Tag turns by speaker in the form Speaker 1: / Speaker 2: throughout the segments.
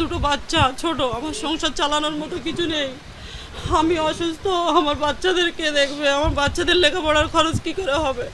Speaker 1: দুটো বাচ্চা ছোট আমার সংসার চালানোর মতো কিছু নেই। আমি অসুস্থ আমার বাচ্চাদের কে দেখবে? আমার বাচ্চাদের লেখাপড়ার খরচ কি করে হবে?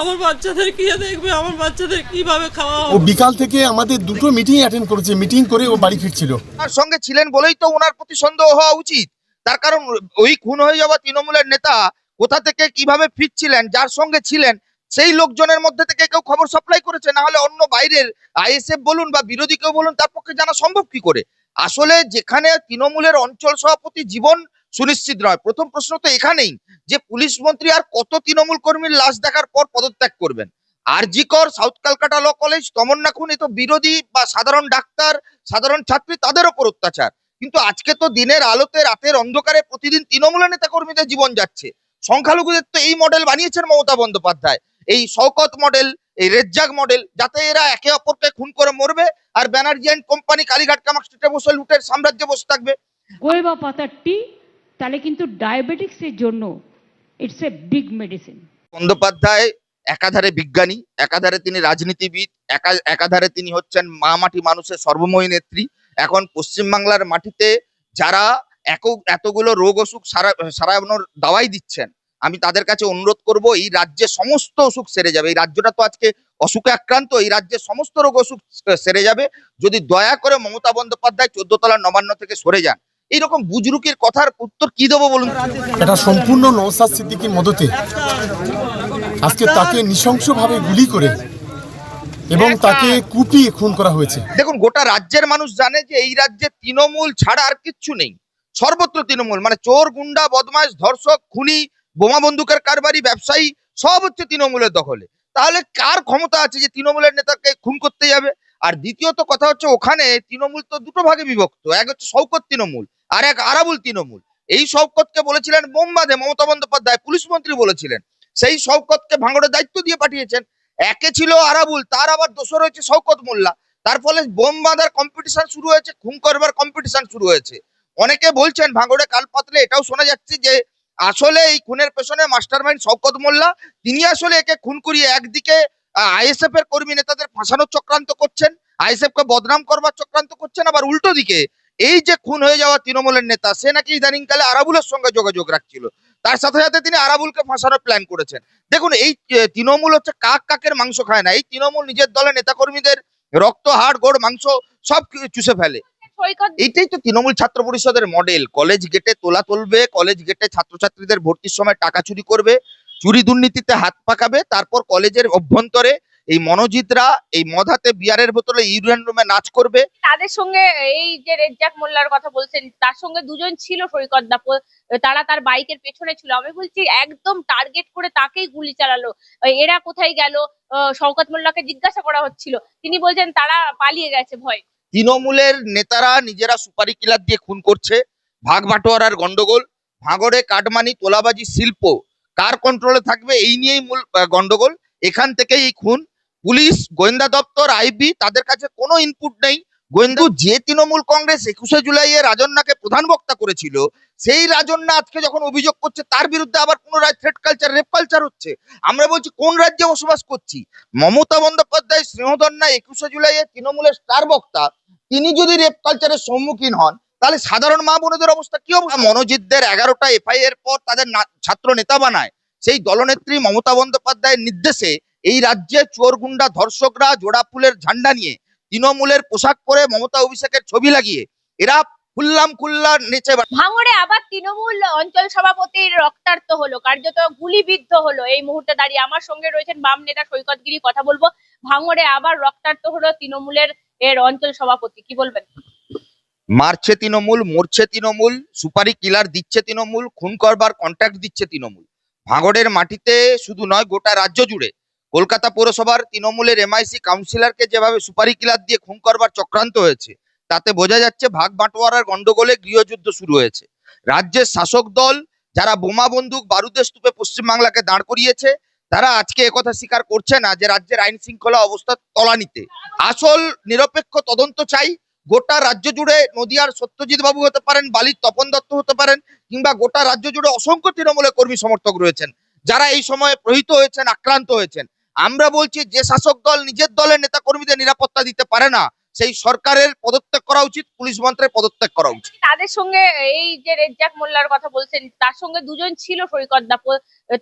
Speaker 1: আমার বাচ্চাদের কে দেখবে? আমার বাচ্চাদের কীভাবে খাওয়া
Speaker 2: ও
Speaker 1: হবে?
Speaker 2: বিকাল থেকে আমাদের দুটো মিটিং অ্যাটেন্ড করেছে। মিটিং করে ও বাড়ি ফিরছিল।
Speaker 3: তার সঙ্গে ছিলেন বলেই তো ওনার প্রতি সন্দেহ হওয়া উচিত। তার কারণ ওই খুন হয়ে যাওয়া তৃণমূলের নেতা কোথা থেকে কীভাবে ফিরছিলেন যার সঙ্গে ছিলেন সেই লোকজনের মধ্যে থেকে কেউ খবর সাপ্লাই করেছে, না হলে অন্য বাইরের আইএসএফ বলুন বা বিরোধী কেউ বলুন, তার পক্ষে জানা সম্ভব কি করে? আসলে যেখানে তৃণমূলের অঞ্চল সভাপতি জীবন সুনিশ্চিত নয়। প্রথম প্রশ্ন তো এখানেই, যে পুলিশ মন্ত্রী আর কত তৃণমূল কর্মীর লাশ দেখার পর পদত্যাগ করবেন? RG Kar, south Calcutta law college, Tamanna খুন তো বিরোধী বা সাধারণ ডাক্তার, সাধারণ ছাত্রী, তাদের ওপর অত্যাচার। কিন্তু আজকে তো দিনের আলোতে রাতের অন্ধকারে প্রতিদিন তৃণমূলের নেতা কর্মীদের জীবন যাচ্ছে। সংখ্যালঘুদের তো এই মডেল বানিয়েছেন মমতা বন্দ্যোপাধ্যায়। এই শওকত মডেল এই রেজ্জাক মডেল যাতে এরা একে অপরকে খুন করে মরবে আর Banerjee and company Kalighat Camac স্ট্রিটে বসে লুটের সাম্রাজ্যে বসে থাকবে।
Speaker 4: গোয়েবা পাতার টি তাহলে কিন্তু ডায়াবেটিক্সের জন্য it's a big medicine
Speaker 3: Bandyopadhyay একাধারে বিজ্ঞানী একাধারে তিনি রাজনীতিবিদ একা একাধারে তিনি হচ্ছেন মা মাটি মানুষের সর্বময়ী নেত্রী। এখন পশ্চিমবাংলার মাটিতে যারা এক এতগুলো রোগ অসুখ সারা সারানোর দাওয়াই দিচ্ছেন আমি তাদের কাছে অনুরোধ করব এই রাজ্যে সমস্ত অসুখ সেরে যাবে। এই রাজ্যটা তো আজকে অসুখে আক্রান্ত এই রাজ্যে সমস্ত রোগ অসুখ সেরে যাবে। যদি দয়া করে মমতা বন্দ্যোপাধ্যায় চোদ্দ তলার নবান্ন থেকে সরে যান। এইরকম বুজরুকির কথার উত্তর কি দেবো বলুন?
Speaker 2: এটা সম্পূর্ণ নৌসাদ সিদ্দিকির মদতে। আজকে তাকে নৃশংসভাবে গুলি করে এবং তাকে কুপিয়ে খুন করা হয়েছে।
Speaker 3: দেখুন গোটা রাজ্যের মানুষ জানে যে এই রাজ্যে তৃণমূল ছাড়া আর কিচ্ছু নেই। সর্বত্র তৃণমূল মানে চোর গুন্ডা বদমাইশ ধর্ষক খুনি বোমা বন্দুকের কারবারি, ব্যবসায়ী, সব হচ্ছে তৃণমূলের দখলে। তাহলে কার ক্ষমতা আছে যে তৃণমূলের নেতাকে খুন করতে যাবে? আর দ্বিতীয়ত কথা হচ্ছে ওখানে তৃণমূল তো দুটো ভাগে বিভক্ত, এক হচ্ছে শৌকত তৃণমূল আর এক আরাবুল তৃণমূল। এই শৌকতকে বলেছিলেন বোমবাদে মমতা বন্দ্যোপাধ্যায়, পুলিশ মন্ত্রী বলেছিলেন। সেই শৌকতকে ভাঙড়ের দায়িত্ব দিয়ে পাঠিয়েছেন। একে ছিল আরাবুল, তার আবার দোষর হয়েছে শৌকত মোল্লা। তার ফলে বোম বাঁধার কম্পিটিশন শুরু হয়েছে, খুন করবার কম্পিটিশন শুরু হয়েছে। অনেকে বলছেন ভাঙড়ে কাল পাতলে, এটাও শোনা যাচ্ছে যে আসলে এই খুনের পেছনে মাস্টার মাইন্ড শওকত মোল্লা, তিনি আসলে একে খুন করিয়ে একদিকে আইএসএফ এর কর্মী নেতাদের ফাঁসানোর চক্রান্ত করছেন আইএসএফ কে বদনাম করবার চক্রান্ত করছেন, আবার উল্টো দিকে এই যে খুন হয়ে যাওয়া তৃণমূলের নেতা, সে নাকি ইদানিংকালে আরাবুলের সঙ্গে যোগাযোগ রাখছিল। তার সাথে সাথে তিনি আরাবুলকে ফাঁসানোর প্ল্যান করেছেন। দেখুন, এই তৃণমূল হচ্ছে কাক কাকের মাংস খায় না। এই তৃণমূল নিজের দলের নেতাকর্মীদের রক্ত, হাড়, গোড়, মাংস সব চুষে ফেলে। এইটাই তো তৃণমূল ছাত্র পরিষদের মডেল কলেজ গেটে তোলা তুলবে কলেজ গেটে ছাত্রছাত্রীদের ভর্তির সময় টাকা চুরি করবে চুরি দুর্নীতিতে হাত পাকাবে তারপর কলেজের অভ্যন্তরে এই মনোজিতরা এই মধাতে বিয়ারের বোতলে ইউরিয়ান রুমে নাচ করবে।
Speaker 5: তাদের সঙ্গে এই যে রেজ্জাক মোল্লার কথা বলছেন তার সঙ্গে দুজন ছিল সৈকত দা তারা তার বাইকের পেছনে ছিল। আমি বলছি একদম টার্গেট করে তাকেই গুলি চালালো। এরা কোথায় গেল? শওকত মোল্লাকে জিজ্ঞাসা করা হচ্ছিল। তিনি বলছেন তারা পালিয়ে গেছে ভয়।
Speaker 3: তৃণমূলের নেতারা নিজেরা সুপারি কিলার দিয়ে খুন করছে। ভাগ বাটোয়ারার গন্ডগোল, ভাঙড়ে কাটমানি তোলাবাজি শিল্প, কার কন্ট্রোলে থাকবে এই নিয়েই মূল গন্ডগোল। এখান থেকেই এই খুন। পুলিশ, গোয়েন্দা দপ্তর, আইবি, তাদের কাছে কোনো ইনপুট নেই। গোয়েন্দা যে তৃণমূল কংগ্রেস একুশে জুলাইয়ে রাজন্যাকে প্রধান বক্তা করেছিল, সেই রাজন্যা আজকে যখন অভিযোগ করছে, তার বিরুদ্ধে আবার পুনরায় থ্রেট কালচার রেপ কালচার হচ্ছে। আমরা বলছি, কোন রাজ্যে বসবাস করছি? মমতা বন্দ্যোপাধ্যায় স্নেহদন্যা একুশে জুলাইয়ে তৃণমূলের স্টার বক্তা তিনি যদি রেপ কালচারের সম্মুখীন হন, তাহলে সাধারণ মা বোনেদের অবস্থা কি হবে মনোজিতদের এগারোটা এফআই এর পর তাদের ছাত্র নেতা বানায়। সেই দলনেত্রী মমতা বন্দ্যোপাধ্যায়ের নির্দেশে এই রাজ্যে চোর গুন্ডা ধর্ষকরা জোড়া ফুলের ঝান্ডা নিয়ে তৃণমূলের পোশাক পরে মমতা অভিষেকের ছবি লাগিয়ে এরা খুল্লাম খুল্লা নেচে।
Speaker 5: ভাঙড়ে আবার তৃণমূল অঞ্চল সভাপতির রক্তার্ত হলো, কার্যত গুলিবিদ্ধ হলো এই মুহূর্তে দাঁড়িয়ে। আমার সঙ্গে রয়েছেন বাম নেতা সৈকত গিরি কথা বলব। ভাঙড়ে আবার রক্তাক্ত হলো তৃণমূলের এর অঞ্চল সভাপতি, কি বলবেন?
Speaker 3: মারছে তৃণমূল, মরছে তৃণমূল, সুপারি কিলার দিচ্ছে তৃণমূল, খুন করবার কন্ট্রাক্ট দিচ্ছে তৃণমূল। ভাঙড়ের মাটিতে শুধু নয়, গোটা রাজ্য জুড়ে। কলকাতা পৌরসভার তৃণমূলের এমআইসি কাউন্সিলরকে যেভাবে সুপারি কিলার দিয়ে খুন করবার চক্রান্ত হয়েছে, তাতে বোঝা যাচ্ছে ভাগ বাঁটোয়ারার গন্ডগোলে গৃহযুদ্ধ শুরু হয়েছে। রাজ্যের শাসক দল, যারা বোমা বন্দুক বারুদের স্তূপে পশ্চিমবাংলাকে দাঁড় করিয়েছে তারা আজকে একথা স্বীকার করছে না যে রাজ্যের আইন শৃঙ্খলা অবস্থা তলানিতে। আসল নিরপেক্ষ তদন্ত চাই, গোটা রাজ্য জুড়ে নদিয়ার সত্যজিৎ বাবু হতে পারেন, বালির তপন দত্ত হতে পারেন, কিংবা গোটা রাজ্য জুড়ে অসংখ্য তৃণমূলের কর্মী সমর্থক রয়েছেন, যারা এই সময়ে প্রহিত হয়েছেন, আক্রান্ত হয়েছেন। আমরা বলছি যে শাসক দল, নিজের দলের নেতা কর্মীদের নিরাপত্তা দিতে পারে না সেই সরকারের পদত্যাগ করা উচিত পুলিশ মন্ত্রের পদত্যাগ করা উচিত।
Speaker 5: তাদের সঙ্গে এই যে রেজ্জাক মোল্লার কথা বলছেন তার সঙ্গে দুজন ছিল সৈকত দাপ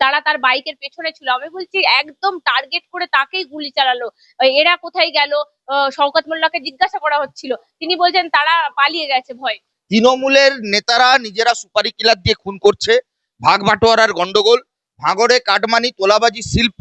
Speaker 5: তারা তার বাইকের পেছনে ছিল। আমি বলছি একদম টার্গেট করে তাকেই গুলি চালালো। এরা কোথায় গেল? শওকত মোল্লাকে জিজ্ঞাসা করা হচ্ছিল। তিনি বলছেন তারা পালিয়ে গেছে ভয়।
Speaker 3: তৃণমূলের নেতারা নিজেরা সুপারি কিলার দিয়ে খুন করছে। ভাগ বাটোয়ারার গন্ডগোল ভাঙড়ে কাটমানি তোলাবাজি শিল্প।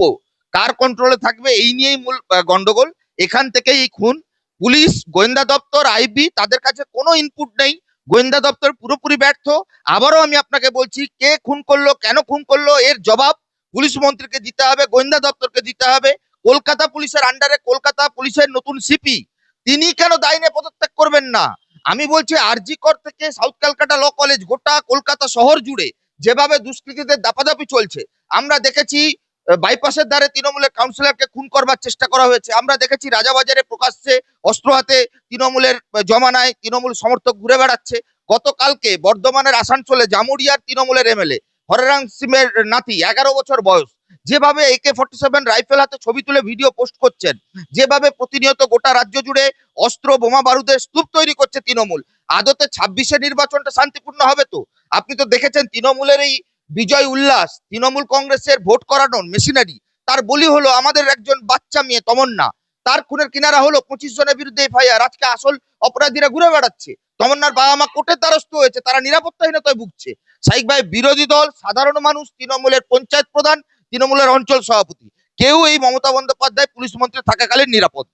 Speaker 3: কার কন্ট্রোলে থাকবে? এই নিয়েই মূল গন্ডগোল। এখান থেকেই এই খুন। পুলিশ, গোয়েন্দা দপ্তর আইবি তাদের কাছে কোনো ইনপুট নেই। গোয়েন্দা দপ্তর পুরোপুরি ব্যর্থ। আবারও আমি আপনাকে বলছি, কে খুন করল, কেন খুন করল, এর জবাব পুলিশ মন্ত্রীকে দিতে হবে, গোয়েন্দা দপ্তরকে দিতে হবে। কলকাতা পুলিশের আন্ডারে কলকাতা পুলিশের নতুন সিপি তিনি কেন দায়নে পদত্যাগ করবেন না? আমি বলছি আরজি কর থেকে সাউথ ক্যালকাটা ল কলেজ গোটা কলকাতা শহর জুড়ে যেভাবে দুষ্কৃতীদের দাপাদাপি চলছে, আমরা দেখেছি বাইপাসের দ্বারে তৃণমূলের কাউন্সিলরকে খুন করবার চেষ্টা করা হয়েছে। আমরা দেখেছি রাজাবাজারে প্রকাশ্যে অস্ত্র হাতে তৃণমূলের জমানায় তৃণমূল সমর্থক ঘুরে বেড়াচ্ছে। গতকালকে বর্ধমানের আসানসোলে জামুরিয়ার তৃণমূলের এমএলএ হরেরাম সিমের নাতি, এগারো বছর বয়স, যেভাবে একে ফর্টি সেভেন রাইফেল হাতে ছবি তুলে ভিডিও পোস্ট করছেন, যেভাবে প্রতিনিয়ত গোটা রাজ্য জুড়ে অস্ত্র, বোমা, বারুদের স্তূপ তৈরি করছে তৃণমূল, আদতে ছাব্বিশে নির্বাচনটা শান্তিপূর্ণ হবে তো? আপনি তো দেখেছেন তৃণমূলের এই বিজয় উল্লাস তৃণমূল কংগ্রেসের ভোট করানোর মেশিনারি। তার বলি হলো আমাদের একজন বাচ্চা মেয়ে তমন্না। তার খুনের কিনারা হলো পঁচিশ জনের বিরুদ্ধে এফআইআর আজকে আসল অপরাধীরা ঘুরে বেড়াচ্ছে। তমন্নার বাবা মা কোর্টের দ্বারস্থ হয়েছে তারা নিরাপত্তাহীনতায় ভুগছে। সাইক ভাই বিরোধী দল সাধারণ মানুষ তৃণমূলের পঞ্চায়েত প্রধান তৃণমূলের অঞ্চল সভাপতি। কেউ এই মমতা বন্দ্যোপাধ্যায় পুলিশ মন্ত্রী থাকাকালীন নিরাপদ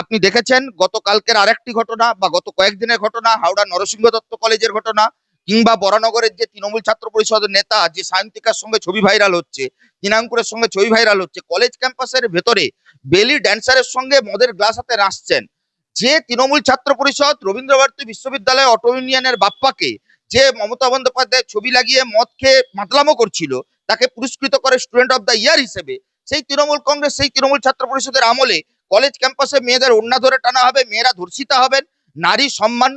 Speaker 3: আপনি দেখেছেন গতকালকের আরেকটি ঘটনা বা গত কয়েকদিনের ঘটনা হাওড়া নরসিংহ দত্ত কলেজের ঘটনা কিংবা বরানগরের যে তৃণমূল ছাত্র পরিষদের নেতা যে সায়ন্তিকার সঙ্গে ছবি ভাইরাল হচ্ছে, দিনাঙ্কুরের সঙ্গে ছবি ভাইরাল হচ্ছে, কলেজ ক্যাম্পাসের ভেতরে বেলি ড্যান্সারের সঙ্গে মদের গ্লাস হাতে নাচছেন। যে তৃণমূল ছাত্র পরিষদ রবীন্দ্রভারতী বিশ্ববিদ্যালয় অটো ইউনিয়নের বাপ্পাকে যে মমতা বন্দ্যোপাধ্যায় ছবি লাগিয়ে মদ খেয়ে মাতলামো করছিল, তাকে পুরস্কৃত করে স্টুডেন্ট অফ দ্য ইয়ার হিসেবে। সেই তৃণমূল কংগ্রেস, সেই তৃণমূল ছাত্র পরিষদের আমলে কলেজ ক্যাম্পাসে মেয়েদের ওড়না ধরে টানা হবে, মেয়েরা ধর্ষিতা হবেন, নারী সম্মান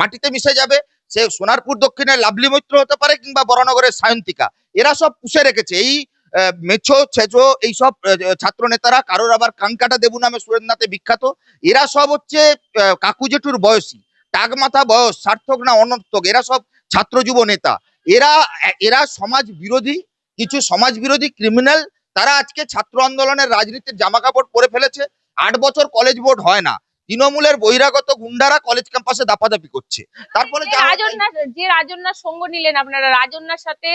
Speaker 3: মাটিতে মিশে যাবে সে সোনারপুর দক্ষিণের লাভলি মৈত্র হতে পারে কিংবা বরানগরের সায়ন্তিকা। এরা সব পুষে রেখেছে। এই মেছো ছেচো এইসব ছাত্র নেতারা কারোর আবার কাঙ্কাটা দেবু নামে সুরেন্দ্রনাথে বিখ্যাত। এরা সব হচ্ছে কাকু জেঠুর বয়সী। টাক মাথা বয়স, সার্থক না অনর্থক, এরা সব ছাত্র যুব নেতা। এরা এরা সমাজ বিরোধী, কিছু সমাজ বিরোধী ক্রিমিনাল তারা আজকে ছাত্র আন্দোলনের রাজনীতির জামা কাপড় পরে ফেলেছে। আট বছর কলেজ বোর্ড হয় না। তৃণমূলের বহিরাগত গুন্ডারা কলেজ ক্যাম্পাসে দাপাদাপি করছে। তারপরে
Speaker 5: যে রাজন্যার সঙ্গ নিলেন আপনারা রাজন্যার সাথে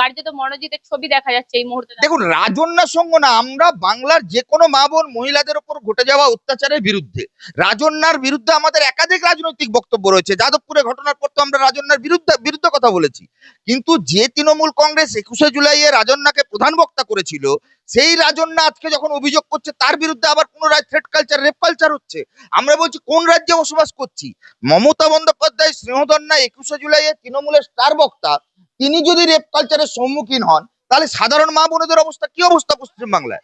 Speaker 5: কার্যত মনোজিতের ছবি দেখা যাচ্ছে এই মুহূর্তে।
Speaker 3: দেখুন রাজন্যার সঙ্গ না আমরা বাংলার যে কোনো মা বোন মহিলাদের উপর ঘটে যাওয়া অত্যাচারের বিরুদ্ধে। রাজন্যার বিরুদ্ধে আমাদের একাধিক রাজনৈতিক বক্তব্য রয়েছে। যাদবপুরে ঘটনার পর তো আমরা রাজন্যার বিরুদ্ধে বিরুদ্ধে কথা বলেছি। কিন্তু যে তৃণমূল কংগ্রেস একুশে জুলাই জুলাইয়ে রাজন্যাকে প্রধান বক্তা করেছিল সেই রাজন্যা আজকে যখন অভিযোগ করছে তার বিরুদ্ধে আবার পুনরায় থ্রেট কালচার রেপ কালচার হচ্ছে। আমরা বলছি, কোন রাজ্যে বসবাস করছি? মমতা বন্দ্যোপাধ্যায় স্নেহদন্যা একুশে জুলাইয়ে তৃণমূলের স্টার বক্তা, তিনি যদি রেপ কালচারের সম্মুখীন হন, তাহলে সাধারণ মা বোনেদের অবস্থা কি অবস্থা পশ্চিমবাংলায়?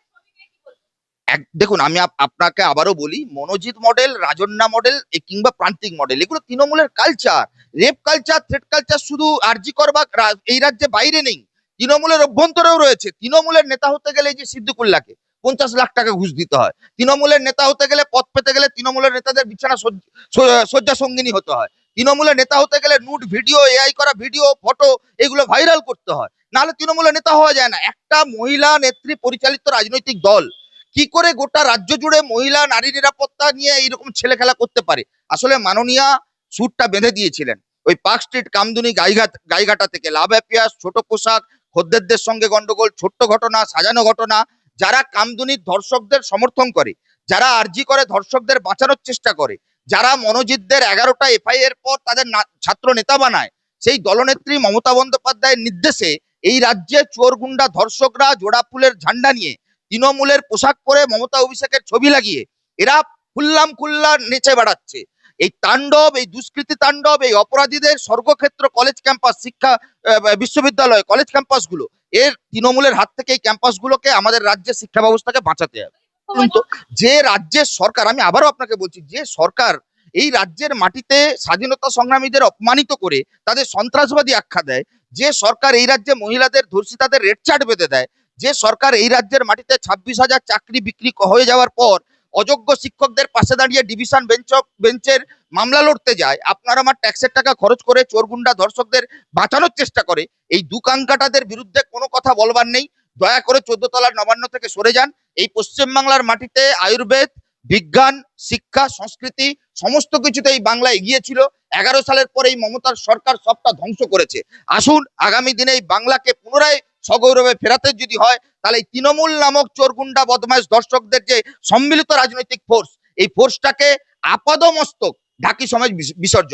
Speaker 3: এক- দেখুন, আমি আপনাকে আবারও বলি, মনোজিৎ মডেল, রাজন্যা মডেল কিংবা প্রান্তিক মডেল, এগুলো তৃণমূলের culture rape culture threat culture শুধু আরজি করবা এই রাজ্যে বাইরে নেই। তৃণমূলের অভ্যন্তরেও রয়েছে। তৃণমূলের নেতা হতে গেলে যে সিদ্দিকুল্লাহকে পঞ্চাশ লাখ টাকা ঘুষ দিতে হয়। তৃণমূলের নেতা হতে গেলে পদ পেতে গেলে তৃণমূলের নেতাদের বিছানা শয্যা সঙ্গিনী হতে হয়। তৃণমূলের নেতা হতে গেলে নুট ভিডিও এআই করা ভিডিও ফটো এগুলো ভাইরাল করতে হয়। নাহলে তৃণমূলের নেতা হওয়া যায় না। একটা মহিলা নেত্রী পরিচালিত রাজনৈতিক দল, কি করে গোটা রাজ্য জুড়ে মহিলা নারী নিরাপত্তা নিয়ে এইরকম ছেলে খেলা করতে পারে? আসলে মাননীয়া সুরটা বেঁধে দিয়েছিলেন। ওই পার্ক স্ট্রিট, কামদুনি, গাইঘাট, গাইঘাটা থেকে। লাভ অ্যাপিয়াস ছোট পোশাক, খদ্দেরদের সঙ্গে গন্ডগোল, ছোট্ট ঘটনা, সাজানো ঘটনা যারা কামদুনির ধর্ষকদের সমর্থন করে, যারা আর্জি করে ধর্ষকদের বাঁচানোর চেষ্টা করে, যারা মনোজিতদের এগারোটা এফআইআর পর তাদের ছাত্র নেতা বানায়, সেই দলনেত্রী মমতা বন্দ্যোপাধ্যায়ের নির্দেশে এই রাজ্যে চোর গুন্ডা ধর্ষকরা জোড়া ফুলের ঝান্ডা নিয়ে তৃণমূলের পোশাক পরে মমতা অভিষেকের ছবি লাগিয়ে এরা খুল্লাম খুল্লা নেচে বেড়াচ্ছে। এই তাণ্ডব এই দুষ্কৃতি তাণ্ডব এই অপরাধীদের স্বর্গক্ষেত্র কলেজ ক্যাম্পাস শিক্ষা বিশ্ববিদ্যালয় কলেজ ক্যাম্পাসগুলো এর তৃণমূলের হাত থেকে এই ক্যাম্পাসগুলোকে আমাদের রাজ্যের শিক্ষা ব্যবস্থাকে বাঁচাতে হবে। কিন্তু যে রাজ্যের সরকার আমি আবারও আপনাকে বলছি যে সরকার এই রাজ্যের মাটিতে স্বাধীনতা সংগ্রামীদের অপমানিত করে তাদের সন্ত্রাসবাদী আখ্যা দেয় যে সরকার এই রাজ্যে মহিলাদের ধর্ষিতাদের রেড চার্ট বেঁধে দেয় যে সরকার এই রাজ্যের মাটিতে ছাব্বিশ হাজার চাকরি বিক্রি হয়ে যাওয়ার পর অযোগ্য শিক্ষকদের পাশে দাঁড়িয়ে ডিভিশন বেঞ্চ বেঞ্চের মামলা লড়তে যায়, আপনার আমার ট্যাক্সের টাকা খরচ করে চোরগুন্ডা ধর্ষকদের বাঁচানোর চেষ্টা করে, এই দুকাঙ্কাটাদের বিরুদ্ধে কোনো কথা বলবার নেই, দয়া করে চোদ্দ তলার নবান্ন থেকে সরে যান, এই পশ্চিমবাংলার মাটিতে আয়ুর্বেদ, বিজ্ঞান, শিক্ষা, সংস্কৃতি, সমস্ত কিছুতে এই বাংলা এগিয়েছিল এগারো সালের পরে এই মমতার সরকার সবটা ধ্বংস করেছে, আসুন আগামী দিনে এই বাংলাকে পুনরায় সগৌরবে ফেরাতে যদি হয়, তাহলে এই তৃণমূল নামক চোরগুন্ডা বদমাইশ দর্শকদের যে সম্মিলিত রাজনৈতিক ফোর্স এই ফোর্সটাকে আপাদমস্তক, ঢাকি সমাজ বিসর্জন।